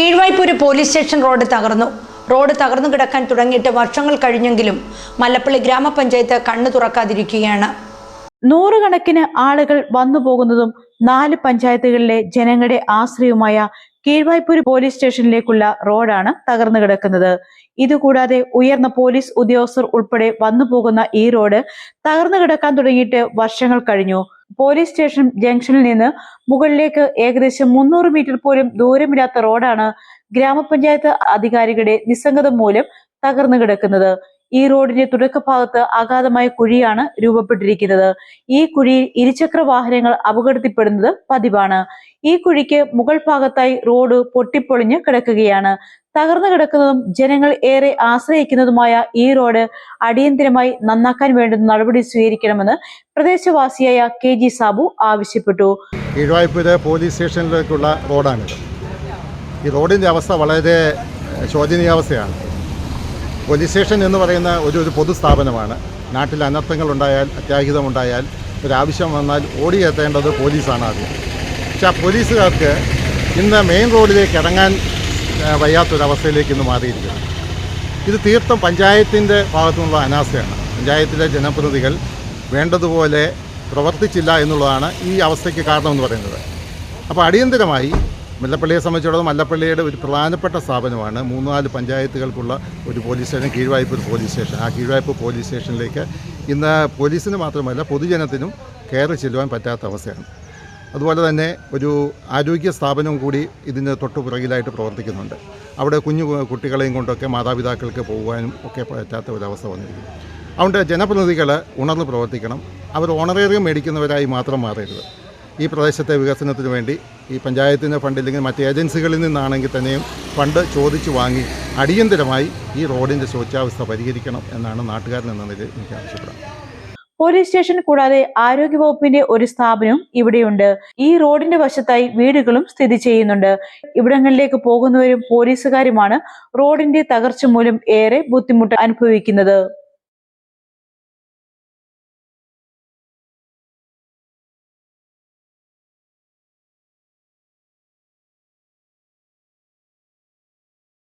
Keezhvaipur police station road തകർന്നു. Road തകർന്നു കിടക്കാൻ തുടങ്ങിയിട്ട് വർഷങ്ങൾ കഴിഞ്ഞെങ്കിലും മല്ലപ്പള്ളി ഗ്രാമപഞ്ചായത്ത് കണ്ണു തുറക്കാതിരിക്കുകയാണ്. നൂറുകണക്കിന് ആളുകൾ വന്നു പോകുന്നതും നാല് പഞ്ചായത്തുകളിലെ ജനങ്ങളുടെ ആശ്രയവുമായ കീഴ്വായ്പൂര് പോലീസ് സ്റ്റേഷനിലേക്കുള്ള റോഡാണ് തകർന്നു കിടക്കുന്നത്. ഇതുകൂടാതെ ഉയർന്ന പോലീസ് ഉദ്യോഗസ്ഥർ ഉൾപ്പെടെ വന്നു പോകുന്ന ഈ റോഡ് തകർന്നു കിടക്കാൻ തുടങ്ങിയിട്ട് വർഷങ്ങൾ കഴിഞ്ഞു. പോലീസ് സ്റ്റേഷൻ ജംഗ്ഷനിൽ നിന്ന് മുകളിലേക്ക് ഏകദേശം മുന്നൂറ് മീറ്റർ പോലും ദൂരമില്ലാത്ത റോഡാണ് ഗ്രാമപഞ്ചായത്ത് അധികാരികളുടെ നിസ്സംഗത മൂലം തകർന്നു കിടക്കുന്നത്. ഈ റോഡിന്റെ തുടക്കഭാഗത്ത് അഗാധമായ കുഴിയാണ് രൂപപ്പെട്ടിരിക്കുന്നത്. ഈ കുഴിയിൽ ഇരുചക്ര വാഹനങ്ങൾ അപകടത്തിൽപ്പെടുന്നത് പതിവാണ്. ഈ കുഴിക്ക് മുകൾ ഭാഗത്തായി റോഡ് പൊട്ടിപ്പൊളിഞ്ഞ് കിടക്കുകയാണ്. തകർന്നു കിടക്കുന്നതും ജനങ്ങൾ ഏറെ ആശ്രയിക്കുന്നതുമായ ഈ റോഡ് അടിയന്തിരമായി നന്നാക്കാൻ വേണ്ടുന്ന നടപടി സ്വീകരിക്കണമെന്ന് പ്രദേശവാസിയായ കെ ജി സാബു ആവശ്യപ്പെട്ടു. കീഴ്വായ്പൂര് പോലീസ് സ്റ്റേഷനിലേക്കുള്ള റോഡാണിത്. ഈ റോഡിന്റെ അവസ്ഥ വളരെ ശോചനീയാവസ്ഥയാണ്. പോലീസ് സ്റ്റേഷൻ എന്ന് പറയുന്ന ഒരു ഒരു പൊതുസ്ഥാപനമാണ് നാട്ടിൽ അനർത്ഥങ്ങളുണ്ടായാൽ അത്യാഹിതമുണ്ടായാൽ ഒരാവശ്യം വന്നാൽ ഓടിയെത്തേണ്ടത് പോലീസാണ് ആദ്യം. പക്ഷെ ആ പോലീസുകാർക്ക് ഇന്ന് മെയിൻ റോഡിലേക്ക് ഇറങ്ങാൻ വയ്യാത്തൊരവസ്ഥയിലേക്ക് ഇന്ന് മാറിയിരിക്കുന്നു. ഇത് തീർത്തും പഞ്ചായത്തിന്റെ ഭാഗത്തുനിന്നുള്ള അനാസ്ഥയാണ്. പഞ്ചായത്തിലെ ജനപ്രതിനിധികൾ വേണ്ടതുപോലെ പ്രവർത്തിച്ചില്ല എന്നുള്ളതാണ് ഈ അവസ്ഥയ്ക്ക് കാരണമെന്ന് പറയുന്നത്. അപ്പോൾ അടിയന്തരമായി മല്ലപ്പള്ളിയെ സംബന്ധിച്ചിടത്തോളം മല്ലപ്പള്ളിയുടെ ഒരു പ്രധാനപ്പെട്ട സ്ഥാപനമാണ്. മൂന്നാൽ പഞ്ചായത്തുകൾക്കുള്ള ഒരു പോലീസ് സ്റ്റേഷൻ കീഴ്വായ്പ ഒരു പോലീസ് സ്റ്റേഷൻ. ആ കീഴ്വായ്പ പോലീസ് സ്റ്റേഷനിലേക്ക് ഇന്ന് പോലീസിന് മാത്രമല്ല പൊതുജനത്തിനും കയറി ചെല്ലുവാൻ പറ്റാത്ത അവസ്ഥയാണ്. അതുപോലെ തന്നെ ഒരു ആരോഗ്യ സ്ഥാപനവും കൂടി ഇതിന് തൊട്ടു പുറകിലായിട്ട് പ്രവർത്തിക്കുന്നുണ്ട്. അവിടെ കുഞ്ഞു കുട്ടികളെയും കൊണ്ടൊക്കെ മാതാപിതാക്കൾക്ക് പോകുവാനും ഒക്കെ പറ്റാത്ത ഒരവസ്ഥ വന്നിരിക്കുന്നു. അതുകൊണ്ട് ജനപ്രതിനിധികൾ ഉണർന്ന് പ്രവർത്തിക്കണം. അവർ ഓണറേറിയം മേടിക്കുന്നവരായി മാത്രം മാറരുത്. ഈ പ്രദേശത്തെ വികസനത്തിന് വേണ്ടി ഈ പഞ്ചായത്തിന്റെ ഫണ്ട് ഇല്ലെങ്കിൽ മറ്റ് ഏജൻസികളിൽ നിന്നാണെങ്കിൽ തന്നെയും ഫണ്ട് ചോദിച്ചു വാങ്ങി അടിയന്തരമായി ഈ റോഡിന്റെ ശോച്യാവസ്ഥ പരിഹരിക്കണം എന്നാണ് നാട്ടുകാരൻ എന്ന നിലയിൽ എനിക്ക് ആവശ്യപ്പെടാം പോലീസ് സ്റ്റേഷൻ കൂടാതെ ആരോഗ്യവകുപ്പിന്റെ ഒരു സ്ഥാപനവും ഇവിടെയുണ്ട്. ഈ റോഡിന്റെ വശത്തായി വീടുകളും സ്ഥിതി ചെയ്യുന്നുണ്ട്. ഇവിടങ്ങളിലേക്ക് പോകുന്നവരും പോലീസുകാരുമാണ് റോഡിന്റെ തകർച്ച മൂലം ഏറെ ബുദ്ധിമുട്ട് അനുഭവിക്കുന്നത്.